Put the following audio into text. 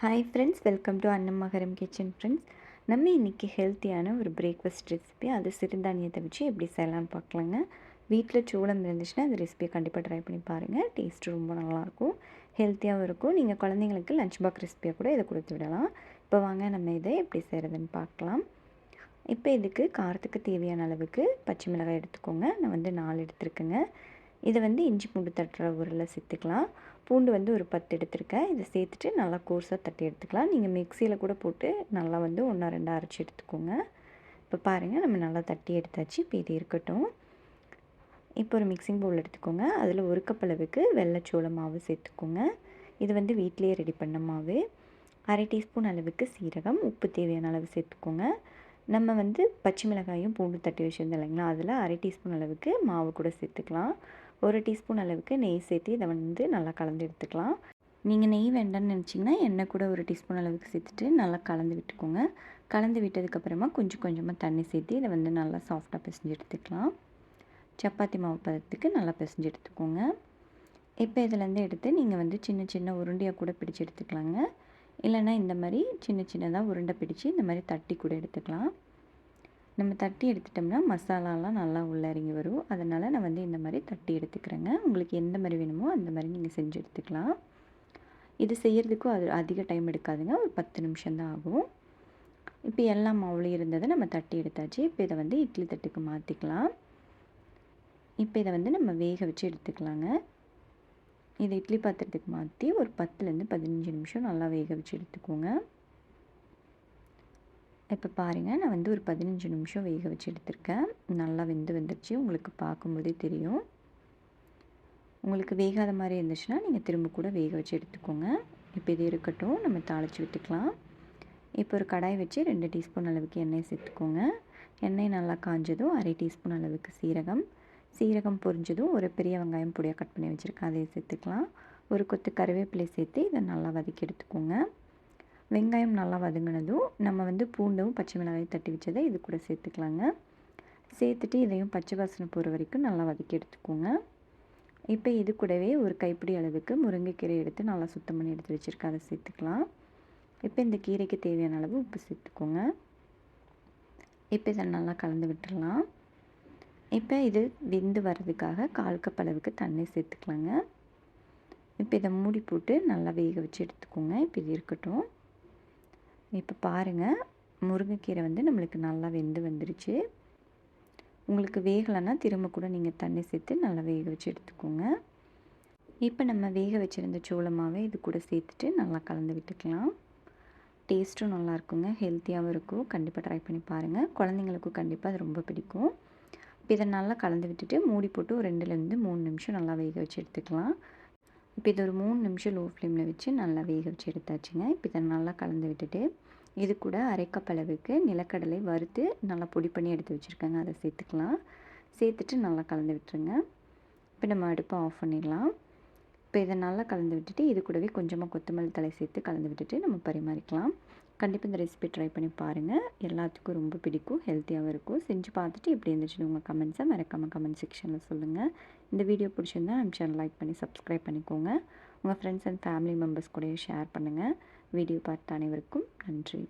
Hi friends welcome to Annamakaram kitchen friends நம்ம இன்றைக்கி ஹெல்த்தியான ஒரு பிரேக்ஃபாஸ்ட் ரெசிபி அது சிறுதானியத்தை வச்சு எப்படி செய்யலாம்னு பார்க்கலாங்க. வீட்டில் சூடம் இருந்துச்சுன்னா அந்த ரெசிபியை கண்டிப்பாக ட்ரை பண்ணி பாருங்கள் டேஸ்ட்டு ரொம்ப நல்லாயிருக்கும் ஹெல்த்தியாகவும் இருக்கும். நீங்கள் குழந்தைங்களுக்கு லஞ்ச் பாக் ரெசிபியாக கூட இதை கொடுத்து விடலாம். இப்போ வாங்க நம்ம இதை எப்படி செய்கிறதுன்னு பார்க்கலாம். இப்போ இதுக்கு காரத்துக்கு தேவையான அளவுக்கு பச்சை மிளகாய் எடுத்துக்கோங்க. நான் வந்து நாலு எடுத்துருக்கேங்க. இதை வந்து இஞ்சி பூண்டு தட்டுற உரில் சேர்த்துக்கலாம். பூண்டு வந்து ஒரு பத்து எடுத்திருக்கேன். இதை சேர்த்துட்டு நல்லா கோர்ஸாக தட்டி எடுத்துக்கலாம். நீங்கள் மிக்சியில் கூட போட்டு நல்லா வந்து ஒன்றா ரெண்டாக அரைச்சி எடுத்துக்கோங்க. இப்போ பாருங்கள் நம்ம நல்லா தட்டி எடுத்தாச்சு. இப்போ இது இருக்கட்டும். இப்போ ஒரு மிக்சிங் பவுல் எடுத்துக்கோங்க. அதில் ஒரு கப் அளவுக்கு வெள்ளைச்சோள மாவு சேர்த்துக்கோங்க. இது வந்து வீட்டிலேயே ரெடி பண்ண மாவு. அரை டீஸ்பூன் அளவுக்கு சீரகம். உப்பு தேவையான அளவு சேர்த்துக்கோங்க. நம்ம வந்து பச்சை மிளகாயும் பூண்டு தட்டி வச்சுருந்தோம் இல்லைங்களா? அதில் அரை டீஸ்பூன் அளவுக்கு மாவு கூட சேர்த்துக்கலாம். ஒரு டீஸ்பூன் அளவுக்கு நெய் சேர்த்து இதை வந்து நல்லா கலந்து எடுத்துக்கலாம். நீங்கள் நெய் வேண்டாம்னு நினச்சிங்கன்னா எண்ணெய் கூட ஒரு டீஸ்பூன் அளவுக்கு சேர்த்துட்டு நல்லா கலந்து விட்டுக்கோங்க. கலந்து விட்டதுக்கப்புறமா கொஞ்சம் கொஞ்சமாக தண்ணி சேர்த்து இதை வந்து நல்லா சாஃப்டாக பிசைஞ்சு எடுத்துக்கலாம். சப்பாத்தி மாவு பதத்துக்கு நல்லா பிசைஞ்சு எடுத்துக்கோங்க. இப்போ இதிலேருந்து எடுத்து நீங்கள் வந்து சின்ன சின்ன உருண்டையாக கூட பிடிச்சி எடுத்துக்கலாங்க. இல்லைன்னா இந்த மாதிரி சின்ன சின்னதாக உருண்டை பிடிச்சி இந்த மாதிரி தட்டி கூட எடுத்துக்கலாம். நம்ம தட்டி எடுத்துட்டோம்னா மசாலாலாம் நல்லா உள்ள இறங்கி வரும். அதனால் நான் வந்து இந்த மாதிரி தட்டி எடுத்துக்கிறேங்க. உங்களுக்கு எந்த மாதிரி வேணுமோ அந்த மாதிரி நீங்கள் செஞ்சு எடுத்துக்கலாம். இது செய்கிறதுக்கும் அது அதிக டைம் எடுக்காதுங்க. ஒரு பத்து நிமிஷம்தான் ஆகும். இப்போ எல்லா மாவுலையும் இருந்ததை நம்ம தட்டி எடுத்தாச்சு. இப்போ இதை வந்து இட்லி தட்டுக்கு மாற்றிக்கலாம் இப்போ இதை வந்து நம்ம வேக வச்சு எடுத்துக்கலாங்க. இதை இட்லி பாத்திரத்துக்கு மாற்றி ஒரு பத்துலேருந்து பதினஞ்சு நிமிஷம் நல்லா வேக வச்சு எடுத்துக்கோங்க. இப்போ பாருங்கள் நான் வந்து ஒரு பதினஞ்சு நிமிஷம் வேக வச்சு எடுத்திருக்கேன். நல்லா வெந்து வந்துருச்சு. உங்களுக்கு பார்க்கும்போதே தெரியும். உங்களுக்கு வேகாத மாதிரி இருந்துச்சுன்னா நீங்கள் திரும்ப கூட வேக வச்சு எடுத்துக்கோங்க. இப்போ இது இருக்கட்டும். நம்ம தாளித்து விட்டுக்கலாம். இப்போ ஒரு கடாய் வச்சு ரெண்டு டீஸ்பூன் அளவுக்கு எண்ணெய் சேர்த்துக்கோங்க. எண்ணெய் நல்லா காஞ்சதும் அரை டீஸ்பூன் அளவுக்கு சீரகம். சீரகம் பொரிஞ்சதும் ஒரு பெரிய வெங்காயம் பொடியாக கட் பண்ணி வச்சுருக்கேன். அதையும் சேர்த்துக்கலாம். ஒரு கொத்து கருவேப்பிலை சேர்த்து இதை நல்லா வதக்கி எடுத்துக்கோங்க. வெங்காயம் நல்லா வதங்கினதும் நம்ம வந்து பூண்டும் பச்சை மிளகாயும் தட்டி வச்சதை இது கூட சேர்த்துக்கலாங்க. சேர்த்துட்டு இதையும் பச்சை வாசனை போகிற வரைக்கும் நல்லா வதக்கி எடுத்துக்கோங்க. இப்போ இது கூடவே ஒரு கைப்பிடி அளவுக்கு முருங்கைக்கீரை எடுத்து நல்லா சுத்தம் பண்ணி எடுத்து வச்சுருக்கேன் அதை சேர்த்துக்கலாம். இப்போ இந்த கீரைக்கு தேவையான அளவு உப்பு சேர்த்துக்கோங்க. இப்போ இதை நல்லா கலந்து விட்டுடலாம். இப்போ இது வெந்து வர்றதுக்காக கால் கப் அளவுக்கு தண்ணி சேர்த்துக்கலாங்க. இப்போ இதை மூடி போட்டு நல்லா வேக வச்சு எடுத்துக்கோங்க. இப்போ இது இருக்கட்டும். இப்போ பாருங்கள் முருங்கைக்கீரை வந்து நம்மளுக்கு நல்லா வெந்து வந்துருச்சு. உங்களுக்கு வேகலைன்னா திரும்ப கூட நீங்கள் தண்ணி சேர்த்து நல்லா வேக வச்சு எடுத்துக்கோங்க. இப்போ நம்ம வேக வச்சுருந்த சோளமாவே இது கூட சேர்த்துட்டு நல்லா கலந்து விட்டுக்கலாம். டேஸ்ட்டும் நல்லா இருக்குங்க ஹெல்த்தியாகவும் இருக்கும். கண்டிப்பாக ட்ரை பண்ணி பாருங்கள் குழந்தைங்களுக்கும் கண்டிப்பாக அது ரொம்ப பிடிக்கும். இப்போ இதை நல்லா கலந்து விட்டுட்டு மூடி போட்டு ஒரு ரெண்டுலேருந்து மூணு நிமிஷம் நல்லா வேக வச்சு எடுத்துக்கலாம். இப்போ இது ஒரு மூணு நிமிஷம் லோ ஃப்ளேமில் வச்சு நல்லா வேக வச்சு எடுத்தாச்சுங்க. இப்போ இதை நல்லா கலந்து விட்டுட்டு இது கூட அரைக்கப் அளவுக்கு நிலக்கடலை வறுத்து நல்லா பொடி பண்ணி எடுத்து வச்சுருக்கேங்க. அதை சேர்த்துக்கலாம். சேர்த்துட்டு நல்லா கலந்து விட்டுருங்க. இப்போ நம்ம அடுப்பை ஆஃப் பண்ணிடலாம். இப்போ இதை நல்லா கலந்து விட்டுட்டு இது கூடவே கொஞ்சமாக கொத்தமல்லி தலை சேர்த்து கலந்து விட்டுட்டு நம்ம பரிமாறிக்கலாம். கண்டிப்பாக இந்த ரெசிபி ட்ரை பண்ணி பாருங்கள் எல்லாத்துக்கும் ரொம்ப பிடிக்கும் ஹெல்த்தியாகவும் இருக்கும். செஞ்சு பார்த்துட்டு எப்படி இருந்துச்சுன்னு உங்கள் கமெண்ட்ஸை மறக்காமல் கமெண்ட் செக்ஷனில் சொல்லுங்கள் இந்த வீடியோ பிடிச்சிருந்தா நம்ம சேனல் லைக் பண்ணி சப்ஸ்கிரைப் பண்ணிக்கோங்க. உங்கள் ஃப்ரெண்ட்ஸ் அண்ட் ஃபேமிலி மெம்பர்ஸ் கூடயும் ஷேர் பண்ணுங்கள் வீடியோ பார்த்த அனைவருக்கும் நன்றி.